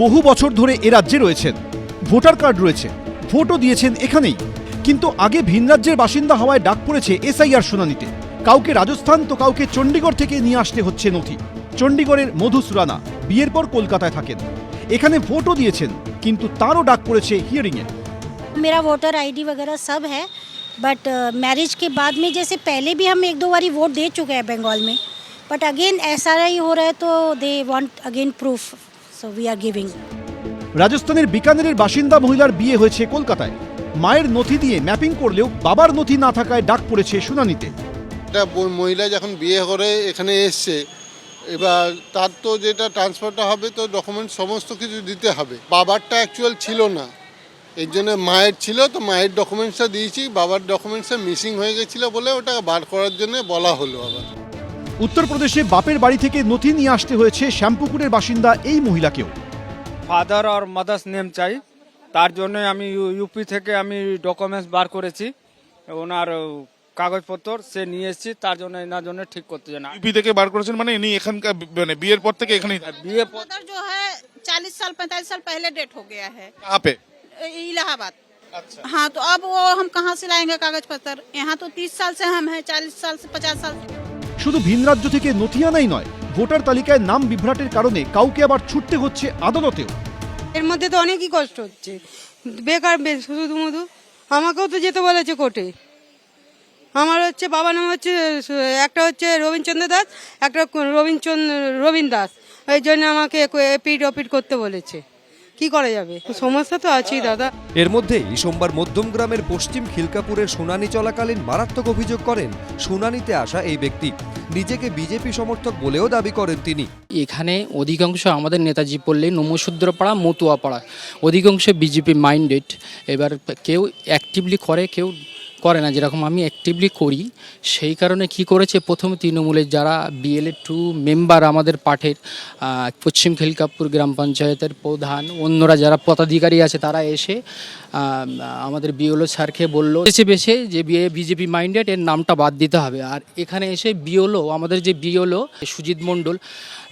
বহু বছর ধরে এ রাজ্যে রয়েছেন ভোটার কার্ড রয়েছে ভোটও দিয়েছেন এখানেই কিন্তু আগে ভিন রাজ্যের বাসিন্দা হওয়ায় ডাক পড়েছে এসআইআর শুনানিতে কাউকে রাজস্থান তো কাউকে চণ্ডীগড় থেকে নিয়ে আসতে হচ্ছে নথি চণ্ডীগড়ের মধু সুরানা বিয়ের পর কলকাতায় থাকেন এখানে ভোটও দিয়েছেন কিন্তু তারও ডাক পড়েছে হিয়ারিংয়ে मेरा वोटर आईडी वगैरह सब है बट मैरिज के बाद में जैसे पहले भी हम एक दो बारी वोट दे चुके हैं बंगाल में बट अगेन ऐसा ही हो रहा है तो दे वांट अगेन प्रूफ রাজস্থানের বিকানেরের বাসিন্দা মহিলার বিয়ে হয়েছে কলকাতায়। মায়ের নথি দিয়ে ম্যাপিং করলেও বাবার নথি না থাকায় ডাক পড়েছে শুনানিতে। মহিলা যখন বিয়ে করে এখানে এসছে। এবার তার তো যেটা ট্রান্সফারটা হবে তো ডকুমেন্ট সমস্ত কিছু দিতে হবে। বাবারটা অ্যাকচুয়াল ছিল না। এর জন্য মায়ের ছিল তো মায়ের ডকুমেন্টসটা দিয়েছি। বাবার ডকুমেন্টসটা মিসিং হয়ে গেছিল বলে ওটা বার করার জন্য বলা হলো আবার। উত্তরপ্রদেশে বাপের বাড়ি থেকে নথি নিয়ে আসতে হয়েছে শ্যামপুকুরের বাসিন্দা এই মহিলাকেও ফাদার আর মাদার্স নেম চাই তার জন্য আমি ইউ- ইউপি থেকে আমি ডকুমেন্টস বার করেছি ওনার ও, কাগজপত্র সে নিয়ে এসেছি তার জন্য এনার জন্য ঠিক করতে জানা ইউপি থেকে বার করেছেন মানে ইনি এখানকার মানে বিয়ের পর থেকে এখানে বিয়ে প- मदर जो है चालीस साल पैंतालीस साल पहले डेट हो गया है আপে इलाहाबाद अच्छा हाँ तो अब वो हम कहाँ से लाएंगे कागज पत्र यहाँ तो तीस साल से हम हैं चालीस साल से पचास साल से শুধু ভিন রাজ্য থেকে নথি আনাই নয়, ভোটার তালিকায় নাম বিভ্রাটের কারণে কাউকে আবার ছুটতে হচ্ছে আদালতেও। এর মধ্যে তো অনেকই কষ্ট হচ্ছে। বেকার শুধু মধু আমাকেও তো যেতে বলেছে কোর্টে। আমার হচ্ছে বাবা নাম হচ্ছে, একটা হচ্ছে রবীন্দ্রচন্দ্র দাস, একটা রবীন্দ্রচন্দ্র রবীন দাস। ওই জন্য আমাকে এপিড অপিড করতে বলেছে। কি করা যাবে? সমস্যা তো আছেই দাদা। এর মধ্যেই সোমবার মধ্যমগ্রামের পশ্চিম খিলকাপুরে শুনানি চলাকালীন মারাত্মক অভিযোগ করেন শুনানিতে আসা এই ব্যক্তি। নিজেকে বিজেপি সমর্থক বলেও দাবি করেন তিনি। এখানে অধিকাংশ আমাদের নেতাজি পড়লে নমশূদ্রপাড়া মতুয়াপাড়া অধিকাংশ বিজেপি মাইন্ডেড। এবার কেউ অ্যাক্টিভলি করে কেউ করে না, যেরকম আমি অ্যাক্টিভলি করি, সেই কারণে কি করেছে, প্রথমে তৃণমূলের যারা বিএলএ টু মেম্বার আমাদের পাঠের পশ্চিম খিলকাপুর গ্রাম পঞ্চায়েতের প্রধান, অন্যরা যারা পদাধিকারী আছে, তারা এসে আমাদের বিওলো স্যারকে বলল এসে বেশে যে বিএ বিজেপি মাইন্ডেড এর নামটা বাদ দিতে হবে। আর এখানে এসে বিওলো আমাদের যে বিওলো সুজিত মণ্ডল,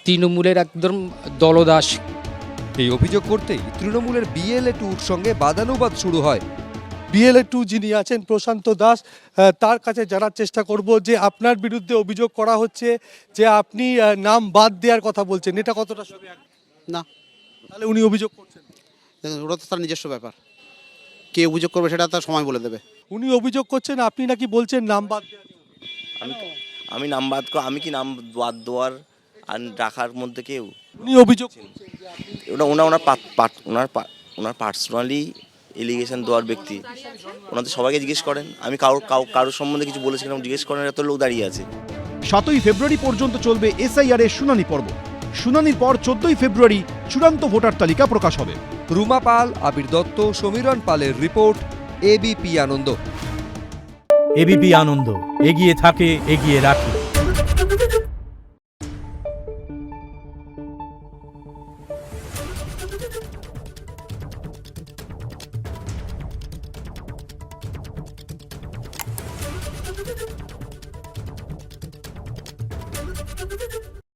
তৃণমূলের একদম দলদাস। এই অভিযোগ করতেই তৃণমূলের বিএলএ টুর সঙ্গে বাদানুবাদ শুরু হয়। বিএলএ টু যিনি আছেন প্রশান্ত দাস তার কাছে জানার চেষ্টা করব যে আপনার বিরুদ্ধে অভিযোগ করা হচ্ছে যে আপনি নাম বাদ দেওয়ার কথা বলছেন। এটা কতটা? না। তাহলে উনি অভিযোগ করছেন। ওটা তো তার নিজস্ব ব্যাপার। কে অভিযোগ করবে সেটা তার সময় বলে দেবে। উনি অভিযোগ করছেন আপনি নাকি বলছেন নাম বাদ আমি আমি নাম বাদ আমি কি নাম বাদ দেওয়ার আর রাখার মধ্যে কেউ? উনি অভিযোগ করছেন ওটা ওনার ওনার ওনার ওনার পার্সোনালি এলিগেশন দেওয়ার ব্যক্তি। ওনাদের সবাইকে জিজ্ঞেস করেন। আমি কারোর কারোর সম্বন্ধে কিছু বলেছিলাম জিজ্ঞেস করেন এত লোক দাঁড়িয়ে আছে। সাতই ফেব্রুয়ারি পর্যন্ত চলবে এসআইআর এর শুনানি পর্ব। শুনানির পর চোদ্দই ফেব্রুয়ারি চূড়ান্ত ভোটার তালিকা প্রকাশ হবে। রুমা পাল আবির দত্ত সমীরণ পালের report ABP Ananda. ABP Ananda এগিয়ে থাকে এগিয়ে রাখে।